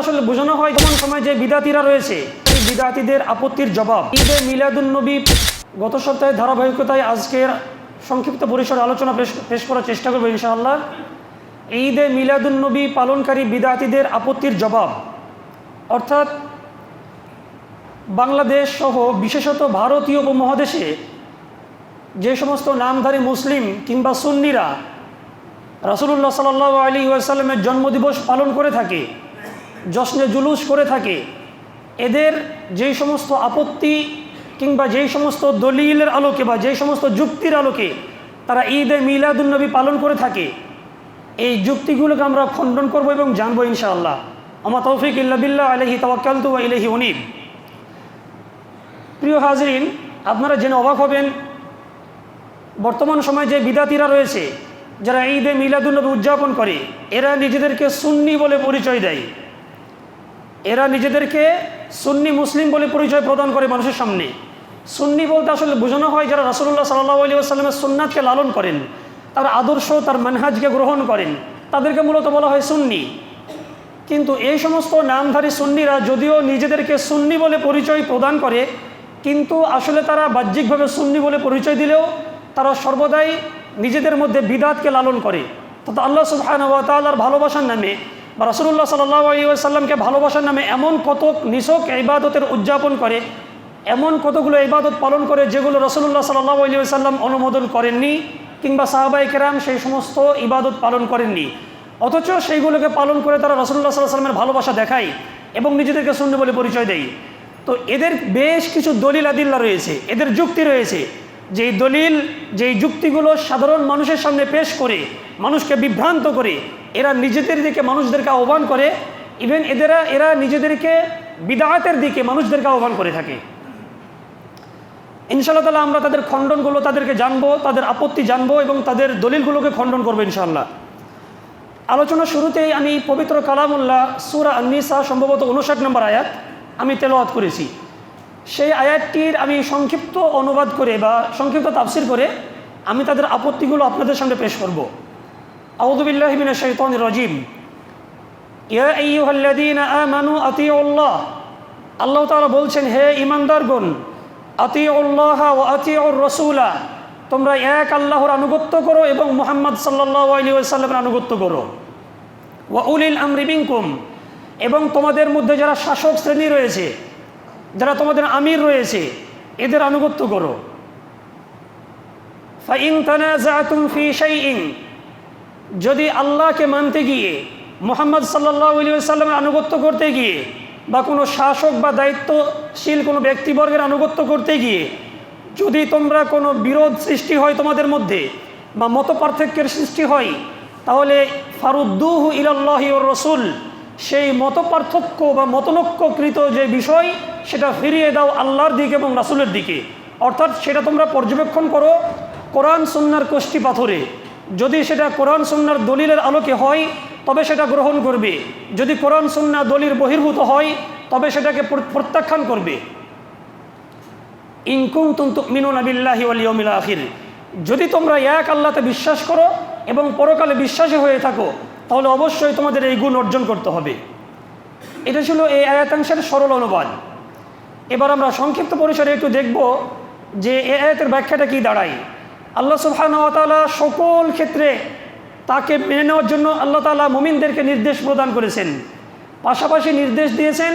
আসলে বোঝানো হয় এমন সময় যে বিদাতিরা রয়েছে এই বিদাতিদের আপত্তির জবাব। ঈদে মিলাদুন্নবী গত সপ্তাহে ধারাবাহিকতায় আজকের সংক্ষিপ্ত পরিসরে আলোচনা পেশ পেশ করার চেষ্টা করব ইনশাআল্লাহ। ঈদে মিলাদুন্নবী পালনকারী বিদাতিদের আপত্তির জবাব। অর্থাৎ বাংলাদেশ সহ বিশেষত ভারতীয় উপমহাদেশে যে সমস্ত নামধারী মুসলিম কিংবা সুন্নিরা রাসুলুল্লাহ সাল আলী ওয়াসাল্লামের জন্মদিবস পালন করে থাকে জশ্নে জুলুস করে থাকে। এদের যেই সমস্ত আপত্তি কিংবা যেই সমস্ত দলিলের আলোকে বা যেই সমস্ত যুক্তির আলোকে তারা ঈদে মিলাদুলনবী পালন করে থাকে, এই যুক্তিগুলোকে আমরা খণ্ডন করব এবং জানব ইনশাআল্লাহ। আমার তৌফিক ইল্লাবিল্লা আলহি তাওয়াক্কালতু ওয়া ইলাইহি উনিব। প্রিয় হাজরিন, আপনারা জেনে অবাক হবেন, বর্তমান সময়ে যে বিদাতিরা রয়েছে, যারা ঈদে মিলাদুলনবী উদযাপন করে, এরা নিজেদেরকে সুন্নি বলে পরিচয় দেয়। এরা নিজেদেরকে সুন্নি মুসলিম বলে পরিচয় প্রদান করে মানুষের সামনে। সুন্নি বলতে আসলে বোঝানো হয় যারা রাসুল্লাহ সাল্লাহ আলী আসাল্লামের সুন্নাতকে লালন করেন, তার আদর্শ, তার মানহাজকে গ্রহণ করেন, তাদেরকে মূলত বলা হয় সুন্নি। কিন্তু এই সমস্ত নামধারী সুন্নিরা যদিও নিজেদেরকে সুন্নি বলে পরিচয় প্রদান করে, কিন্তু আসলে তারা বাহ্যিকভাবে সুন্নি বলে পরিচয় দিলেও তারা সর্বদাই নিজেদের মধ্যে বিদাতকে লালন করে। তথা আল্লাহ সুবহান তাআলার ভালোবাসার নামে বা রসুল্লাহ সাল্লাহ আলী ভালোবাসার নামে এমন কত নিছক ইবাদতের উদযাপন করে, এমন কতগুলো ইবাদত পালন করে যেগুলো রসুল্লাহ সাল্লাহ সাল্লাম অনুমোদন করেননি কিংবা সাহাবাই কেরাম সেই সমস্ত ইবাদত পালন করেননি। অথচ সেইগুলোকে পালন করে তারা রসুল্লাহ সাল্লাহ সাল্লামের ভালোবাসা দেখায় এবং নিজেদেরকে শূন্য বলে পরিচয় দেয়। তো এদের বেশ কিছু দলিল আদিল্লা রয়েছে, এদের যুক্তি রয়েছে যেই দলিল যেই যুক্তিগুলো সাধারণ মানুষের সামনে পেশ করে, মানুষকে বিভ্রান্ত করে এরা নিজেদের দিকে মানুষদেরকে আহ্বান করে ইভেন এদেরা, এরা নিজেদেরকে বিদায়তের দিকে মানুষদেরকে আহ্বান করে থাকে। ইনশাল্লাহ তালা আমরা তাদের খণ্ডনগুলো তাদেরকে জানব, তাদের আপত্তি জানব এবং তাদের দলিলগুলোকে খণ্ডন করব ইনশাল্লাহ আলোচনা শুরুতেই আমি পবিত্র কালামুল্লাহ সুরা আন্নিসা সম্ভবত উনষাট নম্বর আয়াত আমি তেলাওয়াত করেছি। সেই আয়াতটির আমি সংক্ষিপ্ত অনুবাদ করে বা সংক্ষিপ্ত তাফসির করে আমি তাদের আপত্তিগুলো আপনাদের সামনে পেশ করব। আউদুবিল্লাহমিন শৈতন রাজিম ইয়াহ্লাদিন আমানু আতিউল্লাহ আল্লাহ তালা বলছেন, হে ইমানদারগণ আতিউল্লাহ ও আতিউর রসুলা। তোমরা এক আল্লাহর আনুগত্য করো এবং মোহাম্মদ সাল্লাহ আলী সাল্লামের আনুগত্য করো। ওয়া উলিল আমরিবিংকুম এবং তোমাদের মধ্যে যারা শাসক শ্রেণি রয়েছে, যারা তোমাদের আমির রয়েছে, এদের আনুগত্য করো। ফাইং তানাজাতুম ফি শাইইন যদি আল্লাহকে মানতে গিয়ে, মোহাম্মদ সাল্লাহ সাল্লামের আনুগত্য করতে গিয়ে বা কোনো শাসক বা দায়িত্বশীল কোনো ব্যক্তিবর্গের আনুগত্য করতে গিয়ে, যদি তোমরা কোনো বিরোধ সৃষ্টি হয় তোমাদের মধ্যে বা মত পার্থক্যের সৃষ্টি হয়, তাহলে ফারুদ্দুহ ইলাল্লাহি ও রসুল, সেই মত পার্থক্য বা মতনৈক্যকৃত যে বিষয়, সেটা ফিরিয়ে দাও আল্লাহর দিকে এবং রাসুলের দিকে। অর্থাৎ সেটা তোমরা পর্যবেক্ষণ করো কোরআন, সুন্নার কোষ্ঠী পাথরে। যদি সেটা কোরআন সুন্নার দলিলের আলোকে হয়, তবে সেটা গ্রহণ করবে। যদি কোরআন সুন্না দলিল বহির্ভূত হয়, তবে সেটাকে প্রত্যাখ্যান করবে। আখির। যদি তোমরা এক আল্লাহতে বিশ্বাস করো এবং পরকালে বিশ্বাসী হয়ে থাকো, তাহলে অবশ্যই তোমাদের এই গুণ অর্জন করতে হবে। এটা ছিল এই আয়াতাংশের সরল অনুবাদ। এবার আমরা সংক্ষিপ্ত পরিসরে একটু দেখব যে এ আয়াতের ব্যাখ্যাটা কি দাঁড়ায়। আল্লাহ সুবহানাহু সকল ক্ষেত্রে তাকে মেনে নেওয়ার জন্য আল্লাহ তালা মুমিনদেরকে নির্দেশ প্রদান করেছেন। পাশাপাশি নির্দেশ দিয়েছেন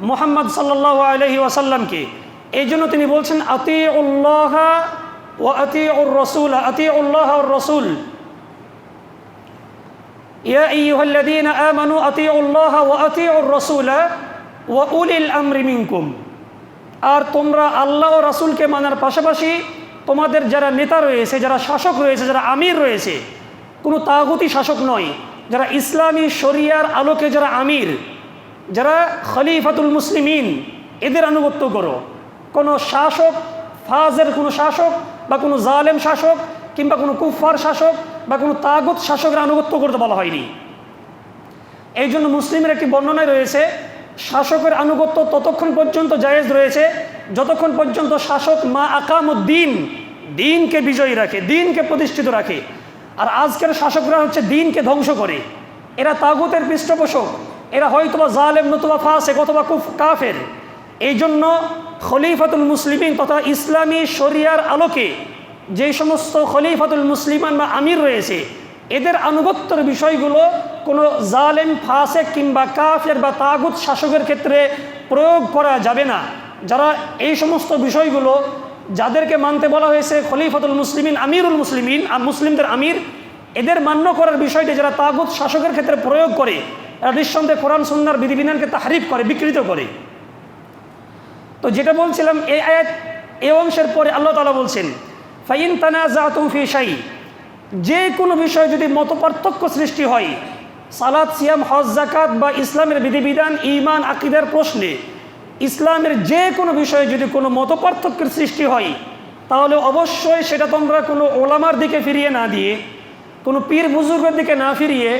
মোহাম্মদ সাল্লাহ আলহি ওয়াসাল্লামকে। এই জন্য তিনি বলছেন আতি উল্লাহ ও আতি উর রসুল। আতি উল্লাহ রসুল আতিউর রাসূল ওয়া উলিল আমরি মিনকুম। আর তোমরা আল্লাহ রাসূলকে মানার পাশাপাশি তোমাদের যারা নেতা রয়েছে, যারা শাসক রয়েছে, যারা আমির রয়েছে, কোনো তাগতি শাসক নয়। যারা ইসলামী শরিয়ার আলোকে যারা আমির, যারা খলিফাতুল মুসলিমিন, এদের আনুগত্য করো। কোনো শাসক ফাজের কোনো শাসক বা কোনো জালেম শাসক কিংবা কোনো কুফার শাসক বা কোনো তাগত শাসকের আনুগত্য করতে বলা হয়নি। এই জন্য মুসলিমের একটি বর্ণনায় রয়েছে, শাসকের আনুগত্য ততক্ষণ পর্যন্ত জায়েজ রয়েছে যতক্ষণ পর্যন্ত শাসক মা আকামুদ্দিন দিনকে বিজয়ী রাখে, দিনকে প্রতিষ্ঠিত রাখে, আর আজকের শাসকরা হচ্ছে দিনকে ধ্বংস করে। এরা তাগুতের পৃষ্ঠপোষক, এরা হয়তোবা জালেম, নতুবা ফাসেক অথবা কুফ, কাফের। এই জন্য খলিফাতুল মুসলিমিন তথা ইসলামী শরিয়ার আলোকে যে সমস্ত খলিফাতুল মুসলিমান বা আমির রয়েছে, এদের আনুগত্যের বিষয়গুলো কোনো জালেম, ফাসেক কিংবা কাফের বা তাগুত শাসকের ক্ষেত্রে প্রয়োগ করা যাবে না। যারা এই সমস্ত বিষয়গুলো যাদেরকে মানতে বলা হয়েছে খলিফাতুল মুসলিমিন, আমিরুল মুসলিমিন, আর মুসলিমদের আমির, এদের মান্য করার বিষয়টি যারা তাগুত শাসকের ক্ষেত্রে প্রয়োগ করে, এরা নিঃসন্দেহে কোরআন সন্ন্যার বিধিবিধানকে তাহারিফ করে, বিকৃত করে। তো যেটা বলছিলাম, এই আয়াত এ অংশের পরে আল্লাহ তালা বলছেন, ফাইন তানা জাতুম ফি শাই, যে কোনো বিষয়ে যদি মত সৃষ্টি হয় সালাদ সিয়াম, হজ জাকাত বা ইসলামের বিধিবিধান ইমান আকিদার প্রশ্নে ইসলামের যে কোনো বিষয়ে যদি কোনো মত পার্থক্যের সৃষ্টি হয়, তাহলে অবশ্যই সেটা তোমরা কোনো ওলামার দিকে ফিরিয়ে না দিয়ে, কোনো পীর বুজুর্গের দিকে না ফিরিয়ে,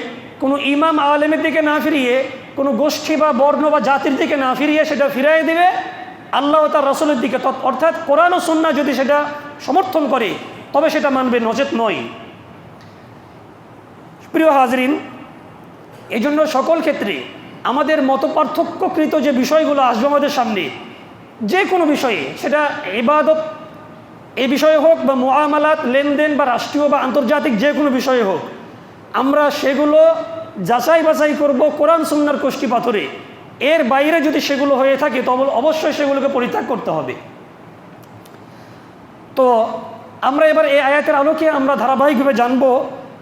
কোনো ইমাম আলেমের দিকে না ফিরিয়ে, কোনো গোষ্ঠী বা বর্ণ বা জাতির দিকে না ফিরিয়ে সেটা ফিরাই দেবে আল্লাহ তার রসুলের দিকে অর্থাৎ কোরআন ও সন্না যদি সেটা সমর্থন করে, তবে সেটা মানবে নচেত নয়। প্রিয় হাজরিন এই জন্য সকল ক্ষেত্রে আমাদের মত পার্থক্যকৃত যে বিষয়গুলো আসবে আমাদের সামনে, যে কোনো বিষয়ে, সেটা ইবাদত, এ বিষয়ে হোক বা মোয়ামালাত লেনদেন বা রাষ্ট্রীয় বা আন্তর্জাতিক যে কোনো বিষয়ে হোক, আমরা সেগুলো যাচাই বাছাই করব কোরআন সুন্নার কোষ্ঠী পাথরে। এর বাইরে যদি সেগুলো হয়ে থাকে, তবে অবশ্যই সেগুলোকে পরিত্যাগ করতে হবে। তো আমরা এবার এই আয়াতের আলোকে আমরা ধারাবাহিকভাবে জানব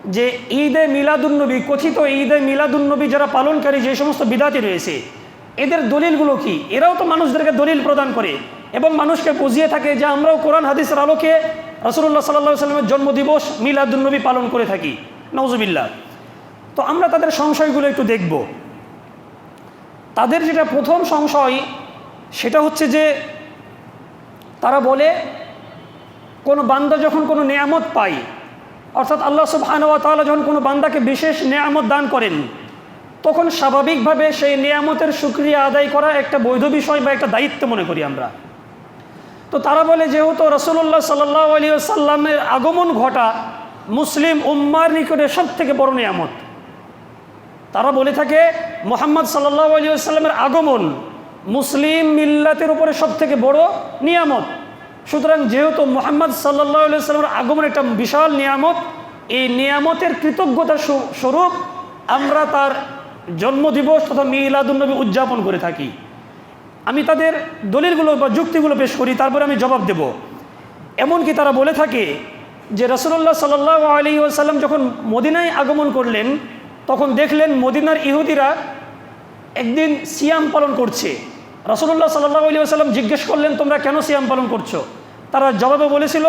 যে ঈদে মিলাদুন্নবী কথিত ঈদে মিলাদুন্নবী যারা পালনকারী, যে সমস্ত বিদাতি রয়েছে, এদের দলিলগুলো কি? এরাও তো মানুষদেরকে দলিল প্রদান করে এবং মানুষকে বুঝিয়ে থাকে যে আমরাও কোরআন, হাদিসের আলোকে রসুল্লাহ সাল্লা সাল্লামের জন্মদিবস মিলাদুন্নবী পালন করে থাকি। নওজুবিল্লা তো আমরা তাদের সংশয়গুলো একটু দেখব। তাদের যেটা প্রথম সংশয়, সেটা হচ্ছে যে তারা বলে, কোনো বান্দা যখন কোনো নেয়ামত পায় অর্থাৎ আল্লাহ সুবহানাহু তাআলা যখন কোনো বান্দাকে বিশেষ নেয়ামত দান করেন, তখন স্বাভাবিকভাবে সেই নেয়ামতের সুক্রিয়া আদায় করা একটা বৈধ বিষয় বা একটা দায়িত্ব মনে করি আমরা। তো তারা বলে, যেহেতু রসুল্লাহ সাল্লাহ আলী সাল্লামের আগমন ঘটা মুসলিম উম্মার নিকটে সব থেকে বড় নিয়ামত। তারা বলে থাকে, মোহাম্মদ সাল্লাহ আলী সাল্লামের আগমন মুসলিম মিল্লাতের উপরে সব থেকে বড় নিয়ামত। সুতরাং যেহেতু মোহাম্মদ সাল্লাহ সাল্লামের আগমন একটা বিশাল নিয়ামত, এই নিয়ামতের কৃতজ্ঞতা স্বরূপ আমরা তার জন্মদিবস তথা মিলাদুন্নবী উদযাপন করে থাকি। আমি তাদের দলিলগুলো বা যুক্তিগুলো পেশ করি, তারপরে আমি জবাব দেব। এমনকি তারা বলে থাকে যে রসুল্লাহ সাল্লাহ আলী আসাল্লাম যখন মদিনায় আগমন করলেন, তখন দেখলেন মদিনার ইহুদিরা একদিন সিয়াম পালন করছে। রসুল্লাহ সাল্লাহ আলী আসাল্লাম জিজ্ঞেস করলেন, তোমরা কেন সিয়াম পালন করছ? তারা জবাবে বলেছিল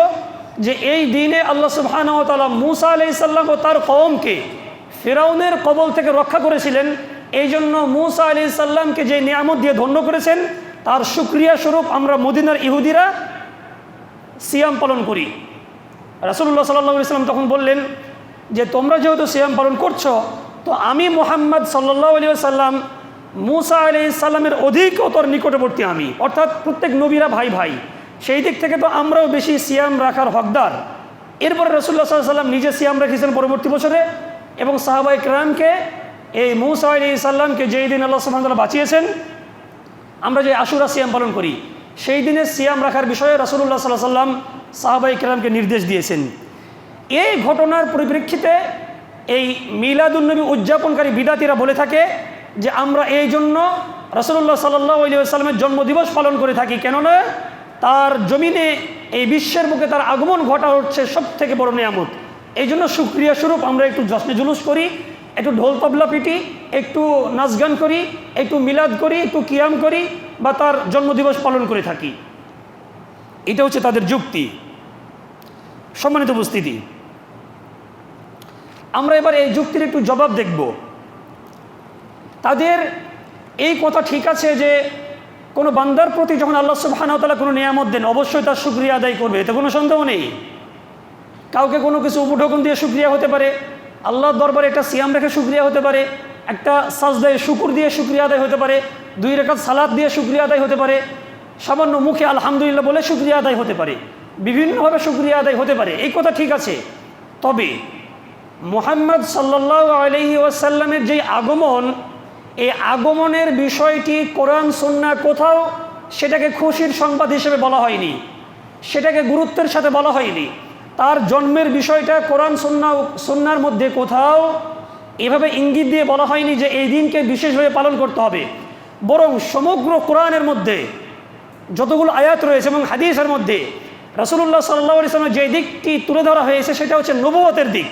যে, এই দিনে আল্লাহ সুবহান ও তালা মুসা আলি সাল্লাম ও তার কওমকে ফেরাউনের কবল থেকে রক্ষা করেছিলেন। এই জন্য মুসা আলি সাল্লামকে যে নিয়ামত দিয়ে ধন্য করেছেন, তার সুক্রিয়া স্বরূপ আমরা মদিনার ইহুদিরা সিয়াম পালন করি। রাসুল্লাহ সাল্লাহ ইসলাম তখন বললেন যে, তোমরা যেহেতু সিয়াম পালন করছ, তো আমি মোহাম্মদ সাল্লাহ আলী সাল্লাম মুসা আলি সাল্লামের অধিকতর নিকটবর্তী আমি। অর্থাৎ প্রত্যেক নবীরা ভাই ভাই। সেই দিক থেকে তো আমরাও বেশি সিয়াম রাখার হকদার। এরপরে রসুল্লাহ সাল্লাম নিজে সিয়াম রেখেছেন পরবর্তী বছরে এবং সাহাবাই ক্রামকে এই মুসা আলি সাল্লামকে যেই দিন আল্লাহ সুহামতাল্লাহ বাঁচিয়েছেন, আমরা যে আশুরা সিয়াম পালন করি, সেই দিনে সিয়াম রাখার বিষয়ে রাসুল্লাহ সাল্লাহ সাল্লাম সাহাবাই কেরামকে নির্দেশ দিয়েছেন। এই ঘটনার পরিপ্রেক্ষিতে এই মিলাদুলনবী উদযাপনকারী বিদাতিরা বলে থাকে যে আমরা এই জন্য রসুল্লাহ সাল্লাহ জন্মদিবস পালন করে থাকি। কেননা তার জমিনে এই বিশ্বের বুকে তার আগমন ঘটা হচ্ছে সব থেকে বড় নিয়ামত। এই জন্য সুক্রিয়া স্বরূপ আমরা একটু যশ্নে জুলুস করি, একটু ঢোল তবলা পিটি, একটু নাচ গান করি, একটু মিলাদ করি, একটু কিয়াম করি বা তার জন্মদিবস পালন করে থাকি। এটা হচ্ছে তাদের যুক্তি। সম্মানিত উপস্থিতি। আমরা এবার এই যুক্তির একটু জবাব দেখব। তাদের এই কথা ঠিক আছে যে কোনো বান্দার প্রতি যখন আল্লাহ সুবাহানতালা কোনো নিয়ামত দেন, অবশ্যই তার সুক্রিয়া আদায় করবে। এতে কোনো সন্দেহ নেই। কাউকে কোনো কিছু উপঢৌকন দিয়ে সুক্রিয়া হতে পারে, আল্লাহর দরবারে একটা সিয়াম রেখে সুক্রিয়া হতে পারে, একটা সাজদায় শুকুর দিয়ে সুক্রিয়া আদায় হতে পারে, দুই রেখাত সালাদ দিয়ে সুক্রিয়া আদায় হতে পারে, সামান্য মুখে আলহামদুলিল্লাহ বলে সুক্রিয়া আদায় হতে পারে, বিভিন্নভাবে সুক্রিয়া আদায় হতে পারে, এই কথা ঠিক আছে। তবে মোহাম্মদ সাল্লাহ আলহি ওয়াসাল্লামের যেই আগমন এই আগমনের বিষয়টি কোরআন সন্না কোথাও সেটাকে খুশির সংবাদ হিসেবে বলা হয়নি, সেটাকে গুরুত্বের সাথে বলা হয়নি। তার জন্মের বিষয়টা কোরআন সন্না সন্ন্যার মধ্যে কোথাও এভাবে ইঙ্গিত দিয়ে বলা হয়নি যে এই দিনকে বিশেষভাবে পালন করতে হবে। বরং সমগ্র কোরআনের মধ্যে যতগুলো আয়াত রয়েছে এবং হাদিসের মধ্যে রসুল্লাহ সাল্লাহ ইসলামের যে দিকটি তুলে ধরা হয়েছে সেটা হচ্ছে নবুয়তের দিক।